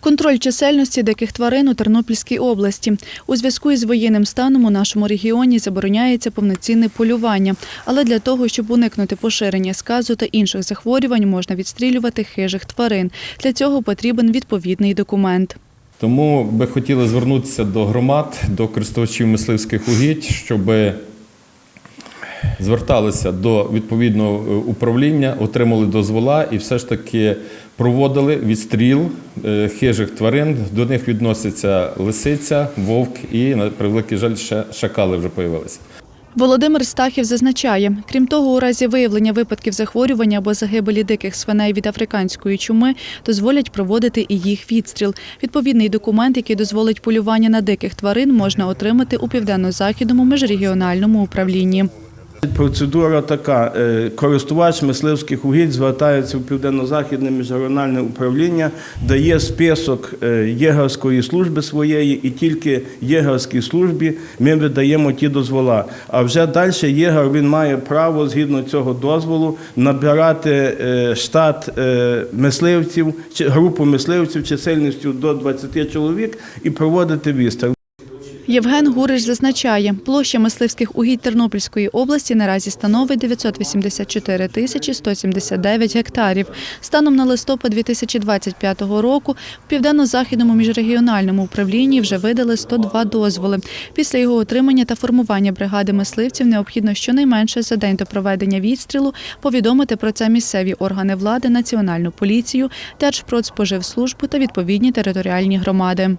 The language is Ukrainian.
Контроль чисельності диких тварин у Тернопільській області. У зв'язку із воєнним станом у нашому регіоні забороняється повноцінне полювання. Але для того, щоб уникнути поширення сказу та інших захворювань, можна відстрілювати хижих тварин. Для цього потрібен відповідний документ. Тому би хотіли звернутися до громад, до користувачів мисливських угідь, щоб зверталися до відповідного е, управління, отримали дозвола і все ж таки проводили відстріл е, хижих тварин. До них відносяться лисиця, вовк і, на превеликий жаль, ще шакали вже появилися. Володимир Стахів зазначає, крім того, у разі виявлення випадків захворювання або загибелі диких свиней від африканської чуми дозволять проводити і їх відстріл. Відповідний документ, який дозволить полювання на диких тварин, можна отримати у південно-західному міжрегіональному управлінні. Процедура така: е, користувач мисливських угідь звертається в південно-західне міжрегіональне управління, дає список е, єгерської служби своєї, і тільки єгерській службі ми видаємо ті дозвола. А вже далі єгер він має право згідно цього дозволу набирати е, штат мисливців групу мисливців чисельністю до 20 чоловік і проводити відстріл. Євген Гуриш зазначає, площа мисливських угідь Тернопільської області наразі становить 984 тисячі 179 гектарів. Станом на листопад 2025 року в південно-західному міжрегіональному управлінні вже видали 102 дозволи. Після його отримання та формування бригади мисливців необхідно щонайменше за день до проведення відстрілу повідомити про це місцеві органи влади, національну поліцію, Держпродспоживслужбу та відповідні територіальні громади.